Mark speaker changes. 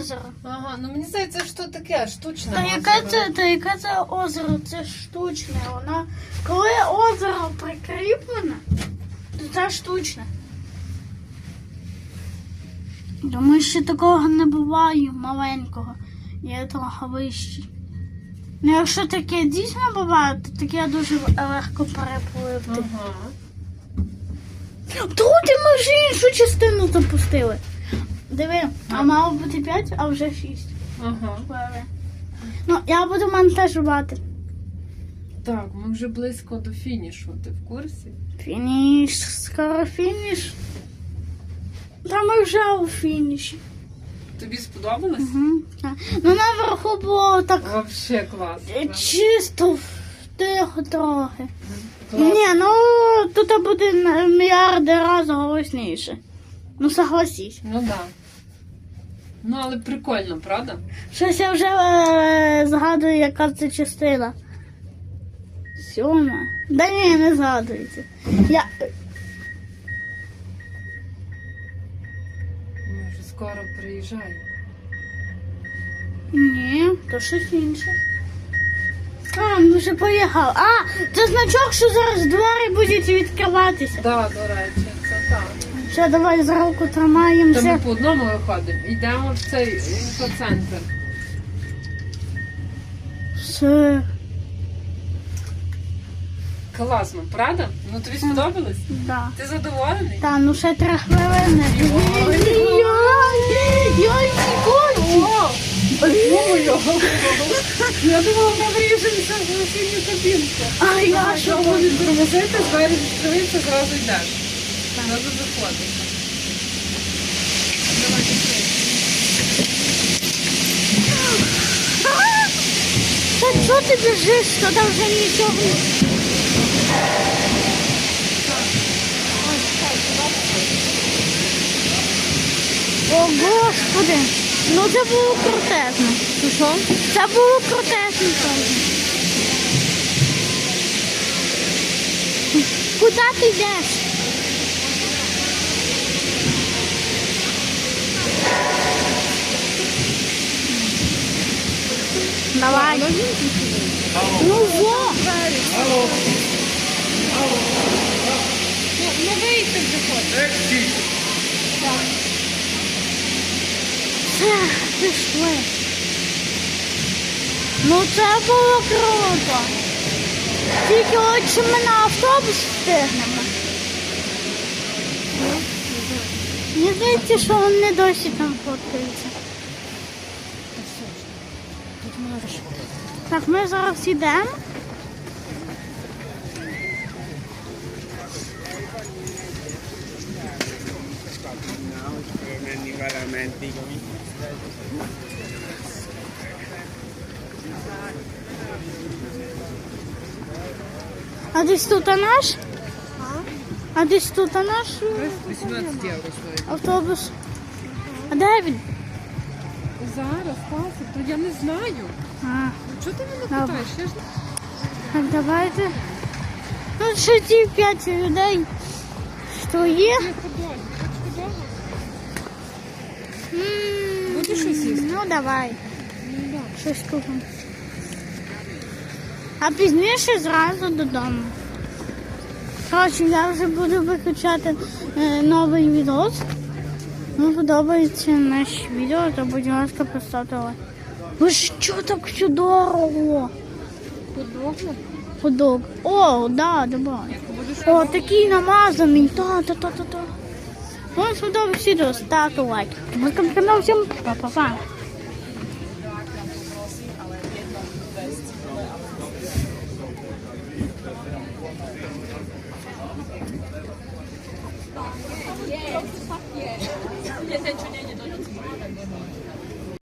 Speaker 1: озеро.
Speaker 2: Ага, ну мені здається, що таке штучне.
Speaker 1: Та яке це, та яке це озеро? Це штучне. Воно, коли озеро прикріплене, то це штучне. Думаю, що такого не буває маленького. Є трохи вищий. Ну, якщо таке дійсно буває, то таке дуже легко перепливти.
Speaker 2: Ага.
Speaker 1: Тут ми вже іншу частину запустили. Диви, а мало бути 5, а вже 6.
Speaker 2: Ага.
Speaker 1: Ну, я буду монтажувати.
Speaker 2: Так, ми вже близько до фінішу. Ти в курсі?
Speaker 1: Фініш, скоро фініш. Та ми вже у фініші.
Speaker 2: Тобі сподобалось?
Speaker 1: Угу. Ну наверху було так
Speaker 2: Вообще класно.
Speaker 1: е, чисто, тихо трохи.
Speaker 2: Клас.
Speaker 1: Ні, ну тут буде на мільярди разів голосніше. Ну согласись.
Speaker 2: Ну да. Ну, але прикольно, правда?
Speaker 1: Щось я вже е, згадую, яка це частина. Сьома. Да ні, не згадується. Я...
Speaker 2: Ми вже скоро приїжджаємо.
Speaker 1: Ні, то щось інше. А, ми вже поїхали. А, це значок, що зараз двері будуть відкриватися.
Speaker 2: Так, до речі, так.
Speaker 1: Все, давай за руку
Speaker 2: Та ми
Speaker 1: тримаємося.
Speaker 2: по одному виходимо. Йдемо в цей інфоцентр.
Speaker 1: Все.
Speaker 2: Класно, правда? Ну тобі сподобалось?
Speaker 1: Да.
Speaker 2: Ти задоволений?
Speaker 1: Та, ну ще три хвилини. Йой, йой,
Speaker 2: Я думала, ми вирішимося в осінню кабінку.
Speaker 1: А я що?
Speaker 2: Що будуть тормозити, двері відкриваються, зразу йдеш. Зразу заходиш. Давай, відкрий.
Speaker 1: Та що ти біжиш, туди вже нічого. О, Господи! Ну це було крутезно.
Speaker 2: Ну що?
Speaker 1: Це було крутезно. Куди ти йдеш? Давай. Ну во!
Speaker 2: Ну вийти вже хоч.
Speaker 1: Все, пішли. Ну це було круто. Тільки от чи ми на автобус встигнемо. Мені здається, що вони досі там фоткаються. Так, ми зараз йдемо.
Speaker 3: regolamenti
Speaker 1: А десь тут а наш? А десь тут а наш
Speaker 2: 18 євро стоїть.
Speaker 1: автобус. А де він?
Speaker 2: Зараз, Пасик, то я не знаю.
Speaker 1: А,
Speaker 2: Чого ти мене
Speaker 1: Добре.
Speaker 2: питаєш? Я ж
Speaker 1: так давайте. Ну, ще ті п'ять людей. Що є?
Speaker 2: не ходила. Хоч ходила?
Speaker 1: М,
Speaker 2: Будеш щось їсти?
Speaker 1: Ну давай,
Speaker 2: Ну
Speaker 1: щось купимо. А пізніше зразу додому. Коротше, я вже буду виключати е, новий відос. Кому подобається наше відео, то будь ласка, поставте лайк. Ви що так все дорого?
Speaker 2: Подобно?
Speaker 1: Подобно. О, да, давай. О, такий намазаний. Та, та, та, та, та. Вам сподобалось відео, ставте лайк. Ми канал всім па-па-па. Thank you.